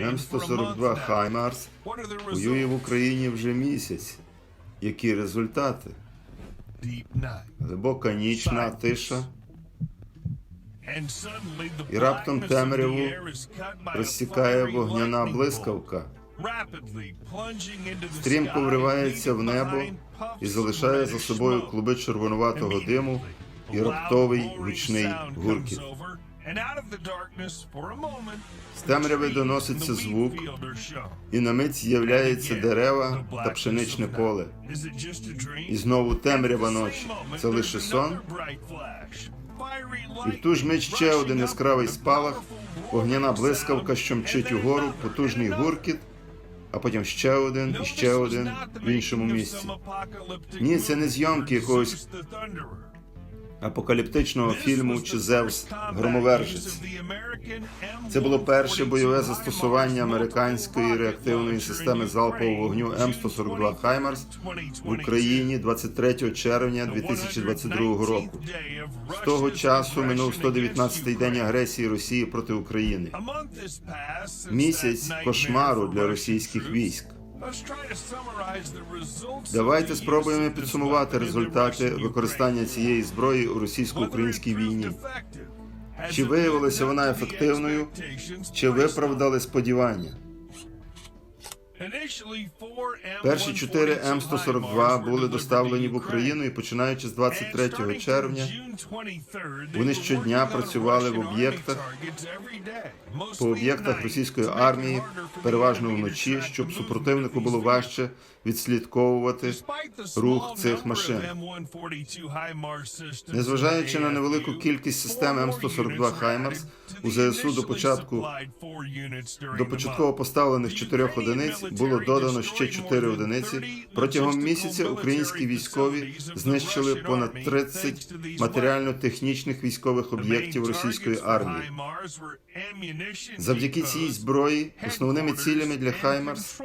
М142 now. Хаймарс воює в? Україні вже місяць. Які результати? Глибока нічна тиша І раптом темряву розсікає вогняна блискавка, стрімко вривається в небо і залишає за собою клуби червонуватого диму і раптовий гучний гуркіт. З темряви доноситься звук, і на мить з'являються дерева та пшеничне поле. І знову темрява ночі. Це лише сон? І в ту ж мить ще один яскравий спалах, вогняна блискавка, що мчить угору, потужний гуркіт, а потім ще один і ще один в іншому місці. Ні, це не зйомки якогось апокаліптичного фільму чи Зевс громовержець. Це було перше бойове застосування американської реактивної системи залпового вогню М142 Хаймарс в Україні 23 червня 2022 року. З того часу минув 119-й день агресії Росії проти України. Місяць кошмару для російських військ. Давайте спробуємо підсумувати результати використання цієї зброї у російсько-українській війні. Чи виявилася вона ефективною, чи виправдали сподівання? Перші чотири М142 були доставлені в Україну і починаючи з 23 червня Вони щодня працювали в об'єктах по об'єктах російської армії, переважно вночі, щоб супротивнику було важче відслідковувати рух цих машин. Незважаючи на невелику кількість систем М142 «Хаймарс», у ЗСУ до початку До початково поставлених чотирьох одиниць було додано ще чотири одиниці. Протягом місяця українські військові знищили понад 30 матеріально-технічних військових об'єктів російської армії. Завдяки цій зброї основними цілями для Хаймарс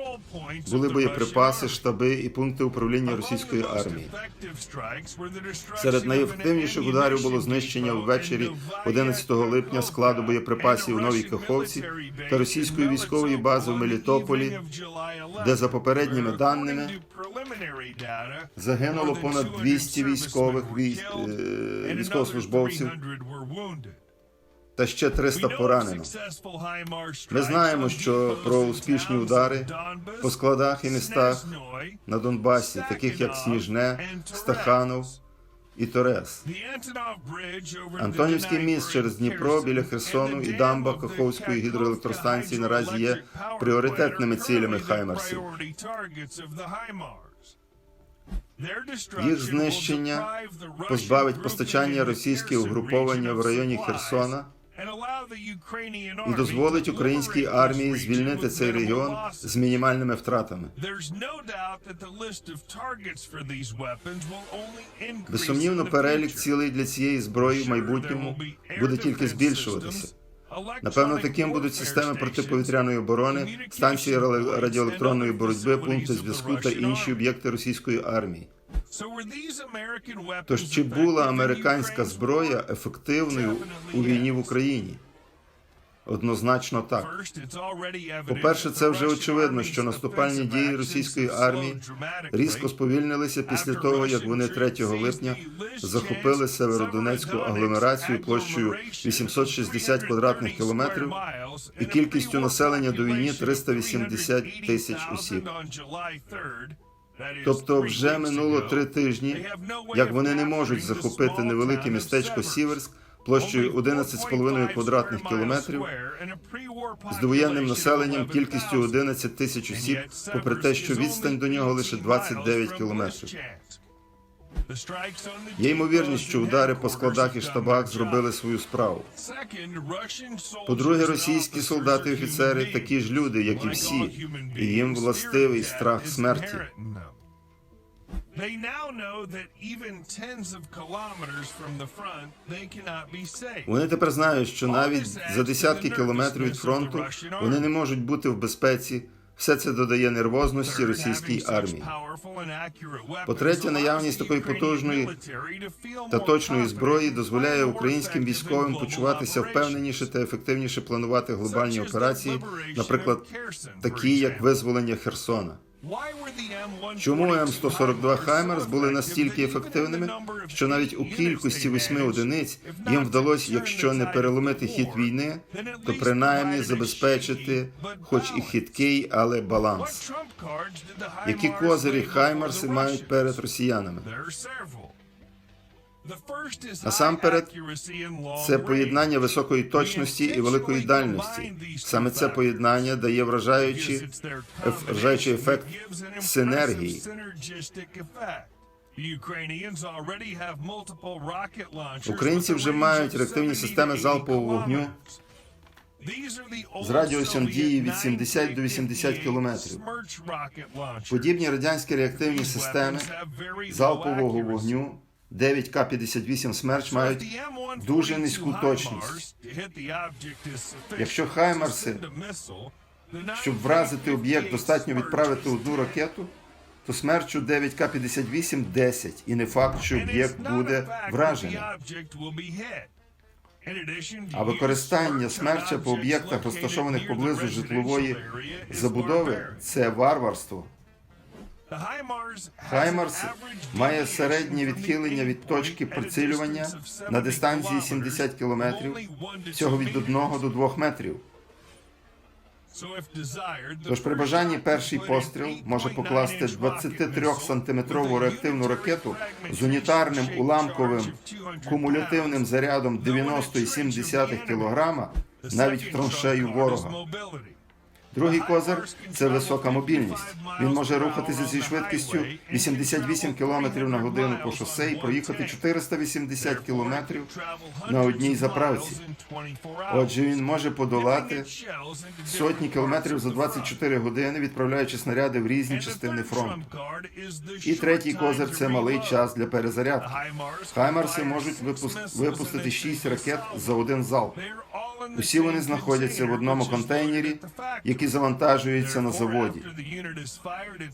були боєприпаси, штаби і пункти управління російської армії. Серед найефективніших ударів було знищення ввечері 11 липня складу боєприпасів у Новій Каховці та російської військової бази в Мелітополі, де за попередніми даними загинуло понад 200 військових військ, е, військовослужбовців. та ще 300 поранено. Ми знаємо, що про успішні удари по складах і містах на Донбасі, таких як Сніжне, Стаханов і Торес. Антонівський міст через Дніпро біля Херсону і дамба Каховської гідроелектростанції наразі є пріоритетними цілями «Хаймарсів». Їх знищення позбавить постачання російських угруповання в районі Херсона і дозволить українській армії звільнити цей регіон з мінімальними втратами. Безсумнівно, перелік цілей для цієї зброї в майбутньому буде тільки збільшуватися. Напевно, таким будуть системи протиповітряної оборони, станції ра- радіоелектронної боротьби, пункти зв'язку та інші об'єкти російської армії. Тож чи була американська зброя ефективною у війні в Україні? Однозначно так. По-перше, це вже очевидно, що наступальні дії російської армії різко сповільнилися після того, як вони 3 липня захопили северодонецьку агломерацію площею 860 квадратних кілометрів і кількістю населення до війни 380 тисяч осіб. Тобто вже минуло три тижні, як вони не можуть захопити невелике містечко Сіверськ площею 11,5 квадратних кілометрів з довоєнним населенням кількістю 11 тисяч осіб, попри те, що відстань до нього лише 29 кілометрів. Є ймовірність, що удари по складах і штабах зробили свою справу. По-друге, російські солдати і офіцери такі ж люди, як і всі, і їм властивий страх смерті. Вони тепер знають, що навіть за десятки кілометрів від фронту вони не можуть бути в безпеці Все це додає нервозності російській армії. По-третє, наявність такої потужної та точної зброї дозволяє українським військовим почуватися впевненіше та ефективніше планувати глобальні операції, наприклад, такі як визволення Херсона. Чому М142 Хаймерс були настільки ефективними, що навіть у кількості восьми одиниць їм вдалося, якщо не переломити хід війни, то принаймні забезпечити, хоч і хиткий, але баланс. Які козирі Хаймерси мають перед росіянами? Насамперед, Це поєднання високої точності і великої дальності. Саме це поєднання дає вражаючий, вражаючий ефект синергії. Українці вже мають реактивні системи залпового вогню. з радіусом дії від 70 до 80 кілометрів. Подібні радянські реактивні системи залпового вогню 9К-58 «Смерч» мають дуже низьку точність. Якщо «Хаймерси», щоб вразити об'єкт, достатньо відправити одну ракету, то смерчу 9К-58 – 10, і не факт, що об'єкт буде вражений. А використання смерча по об'єктах, розташованих поблизу житлової забудови – це варварство. Хаймарс має середнє відхилення від точки прицілювання на дистанції 70 км, всього від 1 до 2 метрів. Тож при бажанні перший постріл може покласти 23-сантиметрову реактивну ракету з унітарним уламковим кумулятивним зарядом 90,7 кг навіть в траншею ворога. Другий козир – це висока мобільність. Він може рухатися зі швидкістю 88 км на годину по шосе і проїхати 480 км на одній заправці. Отже, він може подолати сотні кілометрів за 24 години, відправляючи снаряди в різні частини фронту. І третій козир – це малий час для перезарядки. Хаймарси можуть випустити 6 ракет за один залп. Усі вони знаходяться в одному контейнері, який завантажується на заводі.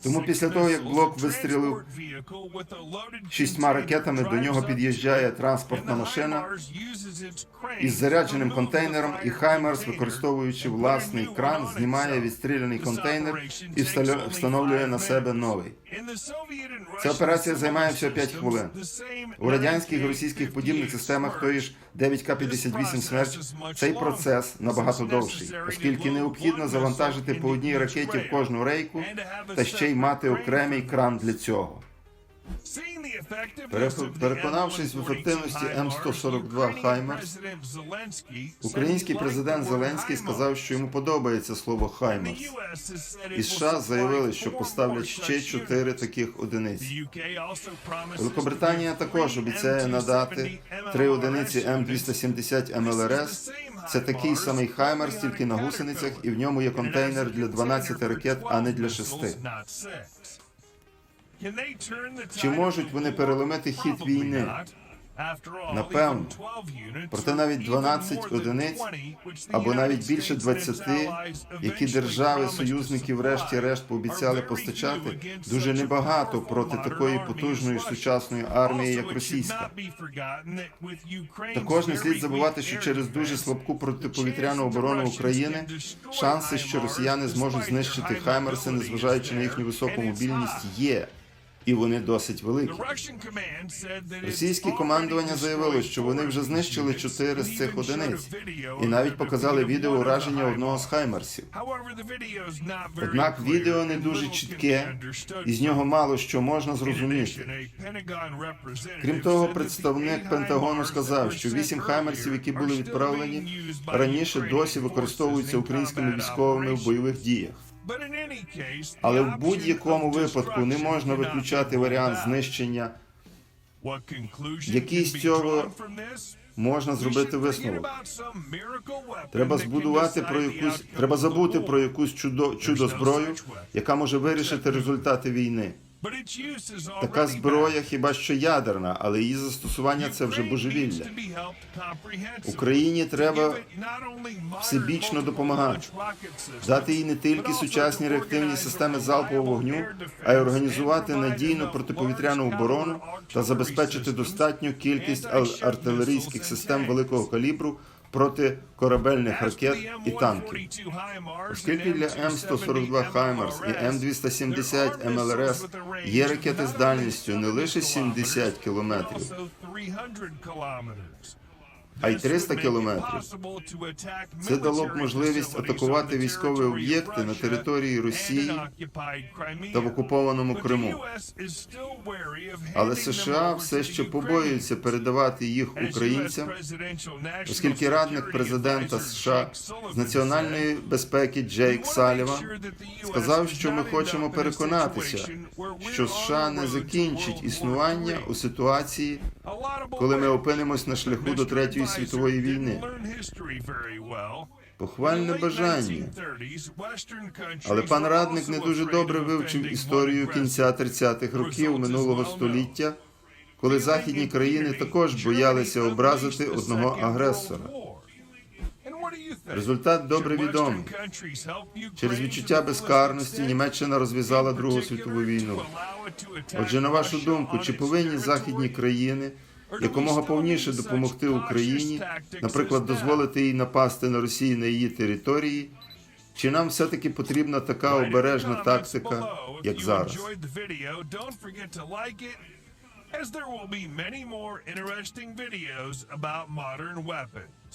Тому після того, як блок вистрілив Шістьма ракетами до нього під'їжджає транспортна машина із зарядженим контейнером, і Хаймерс, використовуючи власний кран, знімає відстріляний контейнер і встановлює на себе новий. Ця операція займає всього 5 хвилин. У радянських і російських подібних системах тої ж 9К-58 «Смерч» цей процес набагато довший, оскільки необхідно завантажити по одній ракеті в кожну рейку та ще й мати окремий кран для цього. Переконавшись в ефективності М142 Хаймерс, Український президент Зеленський сказав, що йому подобається слово «Хаймерс». І США заявили, що поставлять ще чотири таких одиниці. Великобританія також обіцяє надати три одиниці М270 МЛРС. Це такий самий Хаймерс, тільки на гусеницях, і в ньому є контейнер для 12 ракет, а не для 6. Чи можуть вони переломити хід війни? Напевно. Проте навіть 12 одиниць або навіть більше 20, які держави союзники врешті-решт пообіцяли постачати, дуже небагато проти такої потужної сучасної армії, як російська. Також не слід забувати, що через дуже слабку протиповітряну оборону України шанси, що росіяни зможуть знищити Хаймерси, незважаючи на їхню високу мобільність, є. І вони досить великі. Російське командування заявило, що вони вже знищили чотири з цих одиниць і навіть показали відео ураження одного з Хаймерсів. Однак відео не дуже чітке, і з нього мало що можна зрозуміти. Крім того, представник Пентагону сказав, що вісім хаймерсів, які були відправлені раніше, досі використовуються українськими військовими в бойових діях. Але в будь-якому випадку не можна виключати варіант знищення. Який з цього Можна зробити висновок. Треба збудувати про якусь, треба забути про якусь чудо чудо зброю, яка може вирішити результати війни. Така зброя хіба що ядерна, але її застосування це вже божевілля. Україні треба всебічно допомагати, дати їй не тільки сучасні реактивні системи залпового вогню, а й організувати надійну протиповітряну оборону та забезпечити достатню кількість артилерійських систем великого калібру проти корабельних ракет і танків. Оскільки для М142 Хаймарс і М270 МЛРС є ракети з дальністю не лише 70 кілометрів, а й 300 кілометрів. це дало б можливість атакувати військові об'єкти на території Росії та в окупованому Криму. Але США все ще побоюються передавати їх українцям, оскільки радник президента США з національної безпеки Джейк Саліван сказав, що ми хочемо переконатися, що США не закінчить існування у ситуації, коли ми опинимось на шляху до третьої світової війни. похвальне бажання. Але пан радник не дуже добре вивчив історію кінця 30-х років минулого століття, коли західні країни також боялися образити одного агресора. Результат добре відомий. Через відчуття безкарності Німеччина розв'язала Другу світову війну. Отже, на вашу думку, чи повинні західні країни якомога повніше допомогти Україні, наприклад, дозволити їй напасти на Росію на її території? Чи нам все-таки потрібна така обережна тактика, як зараз? As there will be many more interesting videos about modern weapons.